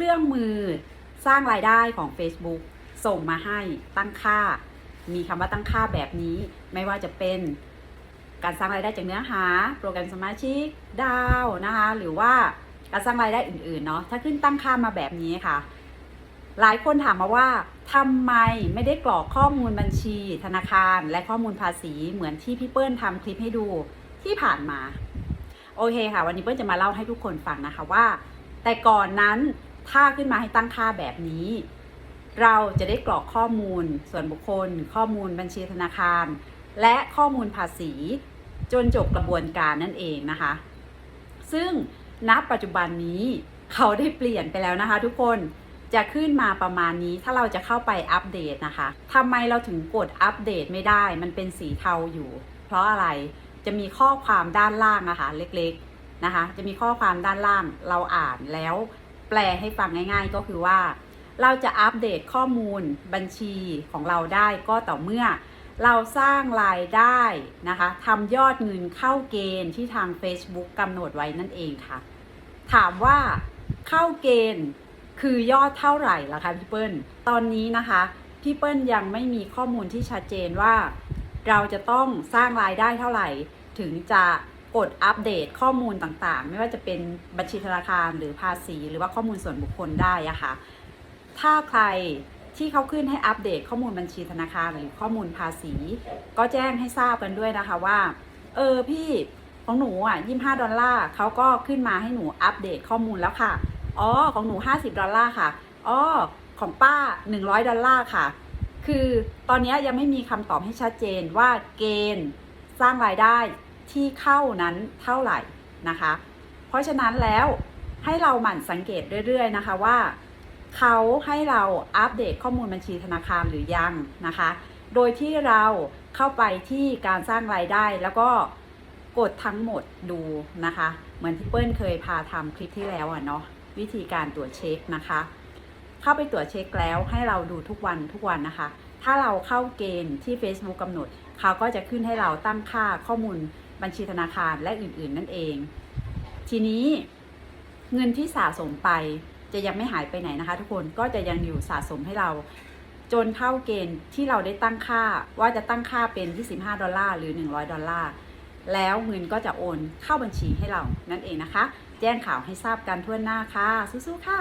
ครื่องมือสร้างรายได้ของ Facebook ส่งมาให้ตั้งค่า มีคำว่าตั้งค่าแบบนี้ ไม่ว่าจะเป็นการสร้างรายได้จากเนื้อหา โปรแกรมสมาชิกดาวนะคะ หรือว่าการสร้างรายได้อื่นๆเนาะถ้าขึ้นตั้งค่ามาแบบนี้ค่ะ หลายคนถามมาว่าทำไมไม่ได้กรอกข้อมูลบัญชี ธนาคาร และข้อมูลภาษีเหมือนที่พี่เปิ้ลทำคลิปให้ดูที่ผ่านมา โอเคค่ะ วันนี้เปิ้ลจะมาเล่าให้ทุกคนฟังนะคะว่า แต่ก่อนนั้น ถ้าขึ้นมาให้ตั้งค่าแบบนี้ เราจะได้กรอกข้อมูลส่วนบุคคล ข้อมูลบัญชีธนาคาร และข้อมูลภาษี จนจบกระบวนการนั่นเองนะคะ ซึ่งณปัจจุบันนี้เขาได้เปลี่ยนไปแล้วนะคะ ทุกคนจะขึ้นมาประมาณนี้ถ้าเราจะเข้าไปอัปเดตนะคะทำไมเราถึงกดอัปเดตไม่ได้ มันเป็นสีเทาอยู่ เพราะอะไรจะมีข้อความด้านล่างนะคะ เล็กๆนะคะ จะมีข้อความด้านล่างเราอ่านแล้ว แปลให้ฟังง่าย ๆ ก็คือว่า เราจะอัปเดตข้อมูลบัญชีของเราได้ก็ต่อเมื่อ เราสร้างรายได้นะคะทำยอดเงินเข้าเกณฑ์ที่ทาง Facebook กำหนดไว้นั่นเองค่ะ ถามว่าเข้าเกณฑ์คือยอดเท่าไหร่ล่ะคะพี่เปิ้ลตอนนี้นะคะพี่เปิ้ลยังไม่มีข้อมูลที่ชัดเจนว่า เราจะต้องสร้างรายได้เท่าไหร่ ถึงจะ กดอัปเดตข้อมูลต่างๆ ไม่ว่าจะเป็นบัญชีธนาคารหรือภาษี หรือว่าข้อมูลส่วนบุคคลได้อะค่ะ ถ้าใครที่เขาขึ้นให้อัปเดตข้อมูลบัญชีธนาคารหรือข้อมูลภาษี ก็แจ้งให้ทราบกันด้วยนะคะว่า เออพี่ของหนูอะ25ดอลลาร์เขาก็ขึ้นมาให้หนูอัปเดตข้อมูลแล้วค่ะ อ๋อของหนู 50 ดอลลาร์ค่ะ อ๋อของป้า 100 ดอลลาร์ค่ะ คือตอนนี้ยังไม่มีคำตอบให้ชัดเจนว่าเกณฑ์สร้างรายได้ ที่เข้านั้นเท่าไหร่นะคะ เพราะฉะนั้นแล้วให้เราหมั่นสังเกตเรื่อย ๆ นะคะว่าเขาให้เราอัปเดตข้อมูลบัญชีธนาคารหรือยังนะคะ โดยที่เราเข้าไปที่การสร้างรายได้แล้วก็กดทั้งหมดดูนะคะ เหมือนที่เปิ้ลเคยพาทำคลิปที่แล้วอะเนาะวิธีการตรวจเช็คนะคะ เข้าไปตรวจเช็คแล้วให้เราดูทุกวันทุกวันนะคะ ถ้าเราเข้าเกณฑ์ที่ Facebook กำหนด เขาก็จะขึ้นให้เราตั้งค่าข้อมูล บัญชีธนาคารและอื่นๆ นั่นเอง ทีนี้เงินที่สะสมไปจะยังไม่หายไปไหนนะคะ ทุกคนก็จะยังอยู่สะสมให้เรา จนเข้าเกณฑ์ที่เราได้ตั้งค่าว่าจะตั้งค่าเป็น 25 ดอลลาร์หรือ 100 ดอลลาร์แล้วเงินก็จะโอนเข้าบัญชีให้เรานั่นเองนะคะ แจ้งข่าวให้ทราบกันทั่วหน้าค่ะสู้ๆค่ะ